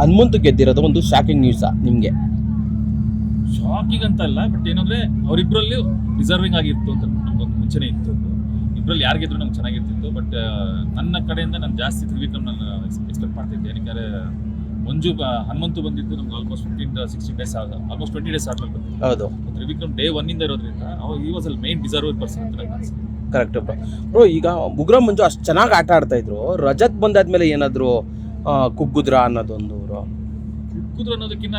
ಹನುಮಂತು ಗೆದ್ದಿರೋದು ಒಂದು ಶಾಕಿಂಗ್ ನ್ಯೂಸಾ ನಿಮಗೆ? ಶಾಕಿಂಗ್ ಅಂತ ಅಲ್ಲ ಬಟ್ ಏನಂದ್ರೆ ಅವರಿಬ್ಬರಲ್ಲಿ ರಿಸರ್ವಿಂಗ್ ಆಗಿತ್ತು ಅಂತ ನಮ್ಗೊಂದು ಮುಂಚೆನೇ ಇತ್ತು. ಇಬ್ಬರಲ್ಲಿ ಯಾರು ಗೆದ್ರು ನಮ್ಗೆ ಚೆನ್ನಾಗಿರ್ತಿತ್ತು ಬಟ್ ನನ್ನ ಕಡೆಯಿಂದ ನಾನು ಜಾಸ್ತಿ ತ್ರಿವಿಕ್ರಮ್ ನಾನು ಎಕ್ಸ್ಪೆಕ್ಟ್ ಮಾಡ್ತಿದ್ದೆ. ಏನಕ್ಕೆ ಮಂಜು ಹನುಮಂತು ಬಂದಿದ್ದು ನಮ್ಗೆ ಆಲ್ಮೋಸ್ಟ್ ಫಿಫ್ಟೀನ್ ಸಿಕ್ಸ್ಟೀನ್ ಡೇಸ್ ಆಗ ಆಲ್ಮೋಸ್ಟ್ ಟ್ವೆಂಟಿ ಡೇಸ್ ಆದ್ಮೇಲೆ ಹೌದು. ತ್ರಿವಿಕ್ರಮ್ ಡೇ ಒನ್ನಿಂದ ಇರೋದ್ರಿಂದ ಅವ್ರು ಈ ವಾಸ್ ಅಲ್ಲಿ ಮೈನ್ ಡಿಸರ್ವ್ ಪರ್ಸನ್ ಅಂತ ಕರೆಕ್ಟ್ ಬ್ರೋ ಈಗ ಉಗ್ರ ಮಂಜು ಅಷ್ಟು ಚೆನ್ನಾಗಿ ಆಟ ಆಡ್ತಾ ಇದ್ರು. ರಜತ್ ಬಂದಾದ್ಮೇಲೆ ಏನಾದ್ರು ಕುಗ್ಗುದ್ರಾ ಅನ್ನೋದೊಂದು ಊರು. ಕುದ್ರು ಅನ್ನೋದಕ್ಕಿಂತ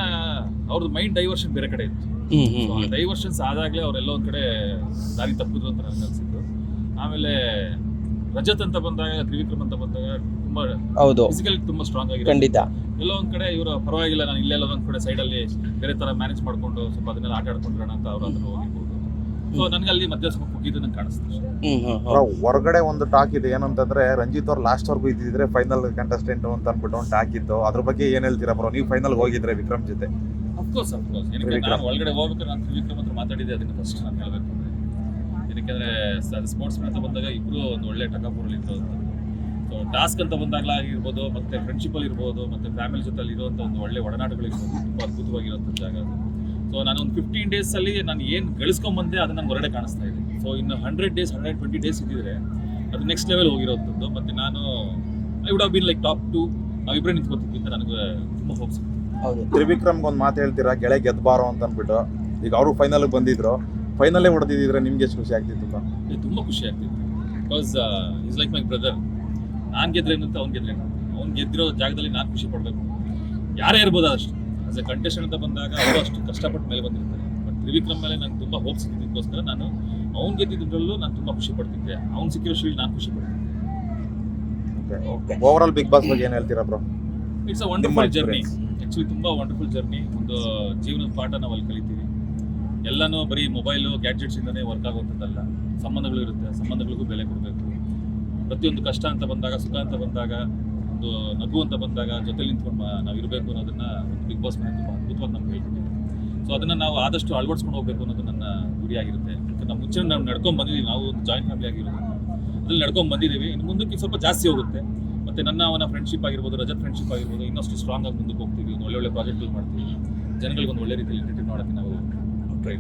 ಅವ್ರದ್ದು ಮೈಂಡ್ ಡೈವರ್ಷನ್ ಬೇರೆ ಕಡೆ ಇತ್ತು. ಹ್ಮ್ ಹ್ಮ್ ಹ್ಮ್. ಡೈವರ್ಷನ್ಸ್ ಆದಾಗಲೇ ಅವರೆಲ್ಲ ಒಂದು ಕಡೆ ದಾರಿ ತಪ್ಪಿದ್ರು ಅಂತ ನನಗೆ ಅನಿಸಿತ್ತು ಆಮೇಲೆ ರಜತ್ ಅಂತ ಬಂದಾಗ ತ್ರಿವಿಕ್ರಮ್ ಅಂತ ಬಂದಾಗ ತುಂಬಾ ಹೌದು. ಫಿಸಿಕಲ್ ತುಂಬಾ ಸ್ಟ್ರಾಂಗ್ ಆಗಿದೆ ಖಂಡಿತ. ಎಲ್ಲೋ ಒಂದ್ ಕಡೆ ಇವರು ಪರವಾಗಿಲ್ಲ ನಾನು ಇಲ್ಲೆಲ್ಲ ಒಂದ್ ಕಡೆ ಸೈಡ್ ಅಲ್ಲಿ ಬೇರೆ ತರ ಮ್ಯಾನೇಜ್ ಮಾಡ್ಕೊಂಡು ಸ್ವಲ್ಪ ಅದನ್ನೆಲ್ಲ ಆಟ ಆಡ್ಕೊಂಡ್ರಣ ಅಂತ ಅವ್ರು ಅದನ್ನ ಹೋಗಿರ್ಬೋದು. ಸೊ ನನಗೆ ಅಲ್ಲಿ ಮಧ್ಯ ಸ್ವಲ್ಪ ಕುಗ್ಗಿದ್ದು ನಂಗೆ ಕಾಣಿಸ್ತು. ಹೊರಗಡೆ ಒಂದು ಟಾಕ್ ಇದೆ ಏನಂತಂದ್ರೆ ರಂಜಿತ್ ಅವ್ರು ಲಾಸ್ಟ್ ವರ್ಗೂ ಇದ್ದಿದ್ರೆ ಫೈನಲ್ ಕಂಟೆಸ್ಟೆಂಟ್ ಅಂತ ಅನ್ಬಿಟ್ಟು ಒಂದು ಟಾಕ್ ಇತ್ತು. ಅದ್ರ ಬಗ್ಗೆ ಏನ್ ಹೇಳ್ತೀರಾ ಬ್ರೋ ನೀವು ಫೈನಲ್ ಹೋಗಿದ್ರೆ ವಿಕ್ರಮ್ ಜೊತೆ. ಅಫ್ಕೋರ್ಸ್ ಅಫ್ಕೋರ್ಸ್ ಏನಕ್ಕೆ. ನಾನು ಒಳಗಡೆ ಹೋಗ್ಬೇಕಾದ್ರೆ ನಾನು ತ್ರಿವಿಕ್ರಮ್ ಹತ್ರ ಮಾತಾಡಿದ್ದೆ ಅದನ್ನ ಫಸ್ಟ್ ನಾನು ಹೇಳ್ಬೇಕು ಅಂದ್ರೆ. ಏನಕ್ಕೆಂದ್ರೆ ಸ್ಪೋರ್ಟ್ಸ್ ಅಂತ ಬಂದಾಗ ಇಬ್ರು ಒಂದು ಒಳ್ಳೆ ಟಕಾಪುರಲ್ಲಿ ಇದ್ರು ಅಂತ. ಸೊ ಟಾಸ್ಕ್ ಅಂತ ಬಂದಾಗಲ ಆಗಿರ್ಬೋದು ಮತ್ತೆ ಫ್ರೆಂಡ್ಶಿಪ್ ಅಲ್ಲಿ ಇರ್ಬೋದು ಮತ್ತೆ ಫ್ಯಾಮಿಲಿ ಜೊತೆ ಇರುವಂತ ಒಂದು ಒಳ್ಳೆ ಒಡನಾಟಗಳಿರ್ಬೋದು ತುಂಬಾ ಅದ್ಭುತವಾಗಿರುವಂತ ಜಾಗ ಅದು. ಸೊ ನಾನು ಒಂದು ಫಿಫ್ಟೀನ್ ಡೇಸ್ ಅಲ್ಲಿ ನಾನು ಏನು ಗಳಿಸ್ಕೊಂಡ್ ಬಂದೆ ಅದನ್ನ ನಂಗೆ ಹೊರಗಡೆ ಕಾಣಿಸ್ತಾ ಇದೆ. ಸೊ ಇನ್ನು hundred days hundred twenty days ಇದ್ದಿದ್ರೆ ಅದು ನೆಕ್ಸ್ಟ್ ಲೆವೆಲ್ ಹೋಗಿರೋದ್ದು ಮತ್ತೆ ನಾನು I would have been like top two ನಾವಿಬ್ಬರೇ ನಿಂತ್ಕೊತಿದ್ವಿ ಅಂತ ನನಗೆ ತುಂಬ ಹೋಪ್ಸ್ ಹೌದು. ತ್ರಿವಿಕ್ರಮ್ಗೆ ಒಂದು ಮಾತು ಹೇಳ್ತೀರಾ? ಗೆಳೆ ಗೆದ್ಬಾರೋ ಅಂತ ಅಂದ್ಬಿಟ್ಟು ಈಗ ಅವರು ಫೈನಲ್ ಬಂದಿದ್ರು. ಫೈನಲ್ಲೇ ಹೊಡೆದಿದ್ರೆ ನಿಮ್ಗೆ ಎಷ್ಟು ಖುಷಿ ಆಗ್ತಿತ್ತು ತುಂಬ ಖುಷಿ ಆಗ್ತಿತ್ತು. Because is like my brother ನಾನು ಗೆದ್ರೇನಂತ ಅವ್ನು ಗೆದ್ರೇನು. ಅವ್ನು ಗೆದ್ದಿರೋ ಜಾಗದಲ್ಲಿ ನಾನು ಖುಷಿ ಪಡಬೇಕು. ಯಾರೇ ಇರ್ಬೋದು ಅಷ್ಟು ಆಸ್ ಎ ಕಂಟೆಸ್ಟೆಂಟ್ ಅಂತ ಬಂದಾಗ ಅವರು ಅಷ್ಟು ಕಷ್ಟಪಟ್ಟು ಮೇಲೆ ಬಂದಿರ್ತಾರೆ. ಬಟ್ ತ್ರಿವಿಕ್ರಮ್ ಮೇಲೆ ನಂಗೆ ತುಂಬ ಹೋಪ್ಸ್ ಇದ್ದಿದ್ದಕ್ಕೋಸ್ಕರ ನಾನು ಅವ್ನು ಗೆದ್ದಿದ್ದರಲ್ಲೂ ನಾನು ತುಂಬ ಖುಷಿ ಪಡ್ತಿದ್ದೆ. ಅವ್ನು ಸಿಕ್ಕಿರೋ ಶೀಲ್ಡ್ ನಾನು ಖುಷಿ ಪಡ್ತಿದ್ದೆ. ಓವರ್ ಆಲ್ ಬಿಗ್ ಬಾಸ್ ಬಗ್ಗೆ ಏನು ಹೇಳ್ತೀರಾ bro it's a wonderful journey. Actually ತುಂಬ ವಂಡರ್ಫುಲ್ ಜರ್ನಿ ಒಂದು ಜೀವನದ ಪಾಠ ನಾವು ಅಲ್ಲಿ ಕಲಿತೀವಿ. ಎಲ್ಲನೂ ಬರೀ ಮೊಬೈಲು ಗ್ಯಾಡ್ಜೆಟ್ಸ್ ಇಂದನೇ ವರ್ಕ್ ಆಗುವಂಥದ್ದಲ್ಲ ಸಂಬಂಧಗಳು ಇರುತ್ತೆ. ಸಂಬಂಧಗಳಿಗೂ ಬೆಲೆ ಕೊಡಬೇಕು. ಪ್ರತಿಯೊಂದು ಕಷ್ಟ ಅಂತ ಬಂದಾಗ ಸುಖ ಅಂತ ಬಂದಾಗ ಒಂದು ನಗು ಅಂತ ಬಂದಾಗ ಜೊತೆಲಿ ನಿಂತ್ಕೊಂಡು ನಾವು ಇರಬೇಕು ಅನ್ನೋದನ್ನ ಒಂದು ಬಿಗ್ ಬಾಸ್ ಮನೆ ತುಂಬ ಅದ್ಭುತವಾಗಿ ನಮ್ಗೆ ಹೇಳ್ತೀವಿ ಸೊ ಅದನ್ನ ನಾವು ಆದಷ್ಟು ಅಳವಡಿಸ್ಕೊಂಡು ಹೋಗ್ಬೇಕು ಅನ್ನೋದು ನನ್ನ ಗುರಿಯಾಗಿರುತ್ತೆ ಯಾಕಂದ್ರೆ ನಾವು ಮುಂಚೆ ನಾವು ನಡ್ಕೊಂಡು ಬಂದಿದ್ದೀವಿ. ನಾವು ಒಂದು ಜಾಯಿಂಟ್ ಫ್ಯಾಮಿಲಿ ಆಗಿರೋದು. ಅದ್ರಲ್ಲಿ ನಡ್ಕೊಂಡು ಬಂದಿದ್ದೀವಿ. ಇನ್ನು ಮುಂದಕ್ಕೆ ಸ್ವಲ್ಪ ಜಾಸ್ತಿ ಹೋಗುತ್ತೆ. ಮತ್ತೆ ನನ್ನ ಅವನ ಫ್ರೆಂಡ್ಶಿಪ್ ಆಗಿರ್ಬೋದು, ರಜತ್ ಫ್ರೆಂಡ್ಶಿಪ್ ಆಗಿರ್ಬೋದು, ಇನ್ನಷ್ಟು ಸ್ಟ್ರಾಂಗ್ ಆಗಿ ಮುಂದಕ್ಕೆ ಹೋಗ್ತೀವಿ. ಒಂದು ಒಳ್ಳೆ ಒಳ್ಳೆ ಪ್ರಾಜೆಕ್ಟ್ಗಳು ಮಾಡ್ತೀವಿ. ಜನಗಳಿಗೆ ಒಂದು ಒಳ್ಳೆ ರೀತಿಯಲ್ಲಿ ಎಂಟರ್ಟೈನ್ ಮಾಡೋಕ್ಕೆ ನಾವು ಟ್ರೈ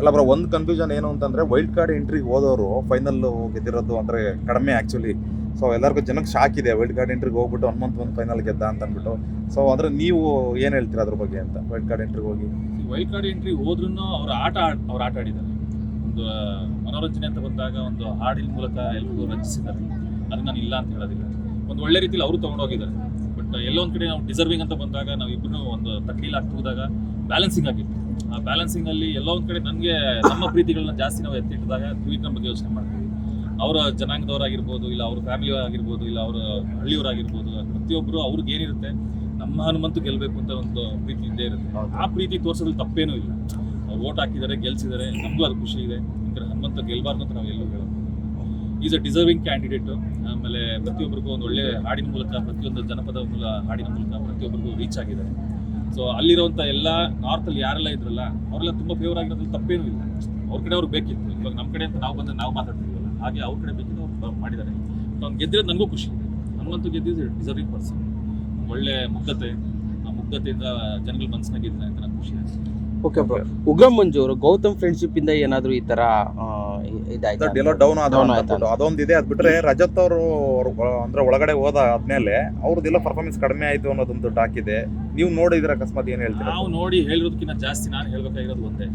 ಅಲ್ಲ ಬ್ರೋ, ಒಂದು ಕನ್ಫ್ಯೂಷನ್ ಏನು ಅಂತಂದ್ರೆ ವೈಲ್ಡ್ ಕಾರ್ಡ್ ಎಂಟ್ರಿಗೆ ಹೋದವರು ಫೈನಲ್ ಗೆದ್ದಿರೋದು ಅಂದ್ರೆ ಕಡಿಮೆ ಆಕ್ಚುಲಿ ಸೊ ಎಲ್ಲರಿಗೂ ಜನಕ್ಕೆ ಶಾಕ್ ಇದೆ. ವೈಲ್ಡ್ ಕಾರ್ಡ್ ಎಂಟ್ರಿಗೆ ಹೋಗ್ಬಿಟ್ಟು ಹನುಮಂತ್ ಒಂದು ಫೈನಲ್ ಗೆದ್ದ ಅಂತ ಅಂದ್ಬಿಟ್ಟು. ಸೊ ಅದ್ರ ನೀವು ಏನು ಹೇಳ್ತೀರಾ ಅದ್ರ ಬಗ್ಗೆ ಅಂತ ವೈಲ್ಡ್ ಕಾರ್ಡ್ ಎಂಟ್ರಿಗೆ ಹೋಗಿ? ವೈಲ್ಡ್ ಕಾರ್ಡ್ ಎಂಟ್ರಿ ಹೋದ್ರೂ ಅವ್ರ ಆಟ ಅವ್ರು ಆಟ ಆಡಿದ್ದಾರೆ. ಒಂದು ಮನೋರಂಜನೆ ಅಂತ ಬಂದಾಗ ಒಂದು ಹಾಡಿನ ಮೂಲಕ ಎಲ್ರಿಗೂ ರಚಿಸಿದ್ದಾರೆ ಅದು ನಾನು ಇಲ್ಲ ಅಂತ ಹೇಳೋದಿಲ್ಲ. ಒಂದು ಒಳ್ಳೆ ರೀತಿಲಿ ಅವರು ತೊಗೊಂಡೋಗಿದ್ದಾರೆ. ಬಟ್ ಎಲ್ಲೊಂದು ಕಡೆ ನಾವು ಡಿಸರ್ವಿಂಗ್ ಅಂತ ಬಂದಾಗ ನಾವು ಇಬ್ಬರು ಒಂದು ತಕ್ಕೀಲ್ ಹೋದಾಗ ಬ್ಯಾಲೆನ್ಸಿಂಗ್ ಆಗಿತ್ತು. ಆ ಬ್ಯಾಲೆನ್ಸಿಂಗ್ ಅಲ್ಲಿ ಎಲ್ಲೋ ಒಂದು ಕಡೆ ನನಗೆ ನಮ್ಮ ಪ್ರೀತಿಗಳನ್ನ ಜಾಸ್ತಿ ನಾವು ಎತ್ತಿಟ್ಟಿದಾಗ ತ್ರಿವಿಕ್ರಮ್ ಬಗ್ಗೆ ಯೋಚನೆ ಮಾಡ್ತೀವಿ. ಅವರ ಜನಾಂಗದವರಾಗಿರ್ಬೋದು ಇಲ್ಲ ಅವ್ರ ಫ್ಯಾಮಿಲಿ ಆಗಿರ್ಬೋದು ಇಲ್ಲ ಅವರ ಹಳ್ಳಿಯವರಾಗಿರ್ಬೋದು ಪ್ರತಿಯೊಬ್ಬರು ಅವ್ರಿಗೆ ಏನಿರುತ್ತೆ ನಮ್ಮ ಹನುಮಂತು ಗೆಲ್ಲಬೇಕು ಅಂತ ಒಂದು ಪ್ರೀತಿ ಇದ್ದೇ ಇರುತ್ತೆ. ಆ ಪ್ರೀತಿ ತೋರಿಸೋದ್ರಲ್ಲಿ ತಪ್ಪೇನೂ ಇಲ್ಲ. ಅವ್ರು ಓಟ್ ಹಾಕಿದ್ದಾರೆ ಗೆಲ್ಸಿದ್ದಾರೆ ನಮಗೂ ಅದು ಖುಷಿ ಇದೆ. ಯಾಕಂದ್ರೆ ಹನುಮಂತ ಗೆಲ್ಬಾರ್ದು ಅಂತ ನಾವು ಎಲ್ಲೂ ಹೇಳೋದು ಈಸ್ ಅ ಡಿಸರ್ವಿಂಗ್ ಕ್ಯಾಂಡಿಡೇಟು ಆಮೇಲೆ ಪ್ರತಿಯೊಬ್ಬರಿಗೂ ಒಂದು ಒಳ್ಳೆ ಹಾಡಿನ ಮೂಲಕ ಪ್ರತಿಯೊಂದು ಜನಪದ ಮೂಲ ಹಾಡಿನ ಮೂಲಕ ಪ್ರತಿಯೊಬ್ಬರಿಗೂ ರೀಚ್ ಆಗಿದ್ದಾರೆ. ಸೊ ಅಲ್ಲಿರುವಂಥ ಎಲ್ಲ ನಾರ್ತಲ್ಲಿ ಯಾರೆಲ್ಲ ಇದ್ರಲ್ಲ ಅವರೆಲ್ಲ ತುಂಬ ಫೇವರ್ ಆಗಿರೋದ್ರಲ್ಲಿ ತಪ್ಪೇನೂ ಇಲ್ಲ. ಅವ್ರ ಕಡೆ ಅವ್ರು ಬೇಕಿತ್ತು. ಇವಾಗ ನಮ್ಮ ಕಡೆ ಅಂತ ನಾವು ಬಂದು ನಾವು ಮಾತಾಡ್ತಿದ್ವಲ್ಲ ಹಾಗೆ ಅವ್ರ ಕಡೆ ಬೇಕಿದ್ದು ಅವ್ರು ಮಾಡಿದ್ದಾರೆ. ಅವ್ನು ಗೆದ್ದಿರೋದು ನನಗೂ ಖುಷಿ. ಇದೆ ಹನುಮಂತು ಗೆದ್ದಿದ್ದು ಡಿಸರ್ವಿಂಗ್ ಪರ್ಸನ್ ಒಳ್ಳೆ ಮುಗ್ಧತೆ. ಆ ಮುಗ್ಧತೆಯಿಂದ ಜನಗಳ ಮನಸ್ಸಿನಾಗ ಗೆದ್ದಿದೆ ಅಂತ ನಂಗೆ ಖುಷಿ ಇದೆ ಓಕೆ ಬ್ರೋ ಉಗ್ರ ಮಂಜು ಅವರು ಗೌತಮ್ ಫ್ರೆಂಡ್ಶಿಪ್ ಇಂದ ಏನಾದ್ರೂ ಈ ಇ- ಇದಾಯ್ತಾ? ಎಲ್ಲೋ ಡೌನ್ ಆದ ಅದೊಂದು ಇದೆ. ಅದೊಂದಿದೆ ಅದ್ ಬಿಟ್ರೆ ರಜತ್ ಅವರು ಅಂದ್ರೆ ಒಳಗಡೆ ಹೋದ ಆದ್ಮೇಲೆ ಅವ್ರದ್ದೆಲ್ಲ ಪರ್ಫಾರ್ಮೆನ್ಸ್ ಕಡಿಮೆ ಆಯ್ತು ಅನ್ನೋದೊಂದು ಟಾಕ್ ಇದೆ ನೀವು ನೋಡಿದ್ರೆ ಅಕಸ್ಮಾತ್ ಏನು ಹೇಳ್ತೀರಾ? ನಾವು ನೋಡಿ ಹೇಳಿರೋದಕ್ಕಿಂತ ಜಾಸ್ತಿ ನಾನು ಹೇಳ್ಬೇಕಾಗಿರೋದು ಒಂದೇ.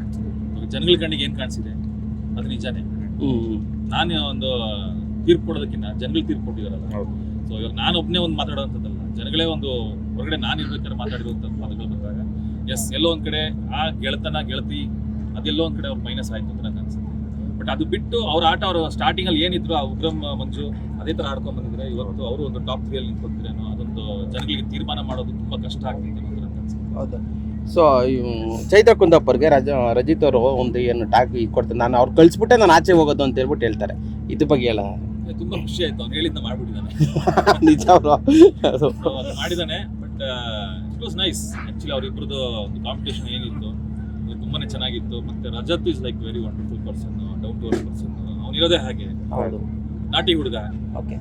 ಜನಗಳ ಕಣ್ಣಿಗೆ ಏನು ಕಾಣಿಸಿದೆ? ಅದು ನಿಜಾನೇ. ನಾನು ಒಂದು ತೀರ್ಪು ಕೊಡೋದಕ್ಕಿಂತ ಜನಗಳು ತೀರ್ಪು ಕೊಟ್ಟಿದಾರಲ್ಲ. ಸೊ ಇವಾಗ ನಾನು ಒಬ್ಬನೇ ಒಂದು ಮಾತಾಡೋವಂಥದ್ದಲ್ಲ ಜನಗಳೇ ಒಂದು ಹೊರಗಡೆ ನಾನು ಇರ್ಬೇಕಾದ್ರೆ ಮಾತಾಡಿರುವಂಥ ಪದಗಳು ಬಂದಾಗ ಎಸ್ ಎಲ್ಲೋ ಒಂದು ಕಡೆ ಆ ಗೆಳತನ ಗೆಳತಿ ಅದೆಲ್ಲೋ ಒಂದು ಕಡೆ ಅವ್ರು ಮೈನಸ್ ಆಯಿತು ಅಂತ ನನಗೆ ಅನ್ಸುತ್ತೆ. ಬಟ್ ಅದು ಬಿಟ್ಟು ಅವ್ರ ಆಟ ಅವರು ಸ್ಟಾರ್ಟಿಂಗಲ್ಲಿ ಏನಿದ್ರು ಆ ಉಗ್ರಂ ಮಂಜು ಅದೇ ಥರ ಆಡ್ಕೊಂಡು ಬಂದಿದ್ರೆ ಇವತ್ತು ಅವರು ಒಂದು ಟಾಪ್ ತ್ರೀಯಲ್ಲಿ ನಿಂತ್ಕೊತಿರೇನೋ ಅದೊಂದು ಜನಗಳಿಗೆ ತೀರ್ಮಾನ ಮಾಡೋದು ತುಂಬ ಕಷ್ಟ ಆಗ್ತಿದೆ ಅಂತ ನನಗೆ ಅನ್ಸುತ್ತೆ. ಹೌದು. ಸೊ ಚೈತ್ರ ಕುಂದಪ್ಪರ್ಗೆ ರಜ ರಜಿತ್ ಅವರು ಒಂದು ಏನು ಟಾಕ್ ಈಗ ಕೊಡ್ತಾರೆ ನಾನು ಅವ್ರು ಕಳಿಸ್ಬಿಟ್ಟೆ ನಾನು ಆಚೆ ಹೋಗೋದು ಅಂತ ಹೇಳ್ಬಿಟ್ಟು ಹೇಳ್ತಾರೆ. ಇದ್ರ ಬಗ್ಗೆ ಹೇಳ ತುಂಬ ಖುಷಿ ಆಯ್ತು. ಅವ್ನು ಹೇಳಿದ್ದ ಮಾಡ್ಬಿಟ್ಟಿದ್ದಾನೆ. ನಿಜ ಅವರು ಅದು. ಮಾಡಿದ್ದಾನೆ but it was nice actually ಅವರಿಬ್ಬರದ್ದು ಒಂದು ಕಾಂಪಿಟೇಷನ್ ಏನಿತ್ತು ತುಂಬಾ ಚೆನ್ನಾಗಿತ್ತು. ಮತ್ತೆ Rajat is like very wonderful person down to earth person ಇರೋದೇ ಹಾಗೆ. ಹೌದು. ನಾಟಿ ಹುಡುಗ. ಓಕೆ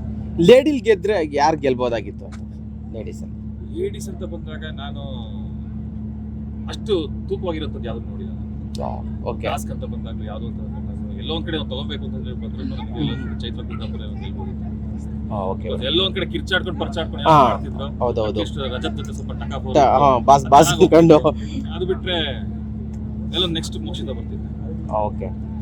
ಲೇಡಿಲ್ ಗೆದ್ರೆ ಯಾರು ಗೆಲ್ಬೋದಾಗಿತ್ತು ಲೇಡೀಸ್ ಲೇಡೀಸ್ ಅಂತ ಬಂದಾಗ ನಾನು ಅಷ್ಟು ತೂಕವಾಗಿರೋಂಥದ್ದು ಯಾವ್ದು ನೋಡಿಲ್ಲ ಓಕೆ ಟಾಸ್ಕ್ ಅಂತ ಬಂದಾಗ ಯಾವ್ದು ಅಂತ ಬಂದಾಗ ಎಲ್ಲೋ ಒಂದ್ ಕಡೆ ನಾವು ತಗೋಬೇಕು ಅಂತ ಹೇಳಿ ಬಂದ್ರೆ ಚೈತ್ರ ಕುಂದಾಪುರ ಓಕೆ ಎಲ್ಲೋ ಒಂದ್ ಕಡೆ ಕಿರ್ಚಾಡ್ಕೊಂಡು ಪರ್ಚಾಡ್ಕೊಂಡು. ಮಾಡ್ತಿದ್ರು. ಹೌದೌದು. ಹೌದು least ರಜತ್ ಜೊತೆ ಸ್ವಲ್ಪ ಟಕ ಬಾಸ್ ಬಾಸ್ ಅದು ಬಿಟ್ರೆ ಎಲ್ಲ ನೆಕ್ಸ್ಟ್ ಮೋಕ್ಷಿತ ಬರ್ತಿದ್ದೆ. ಓಕೆ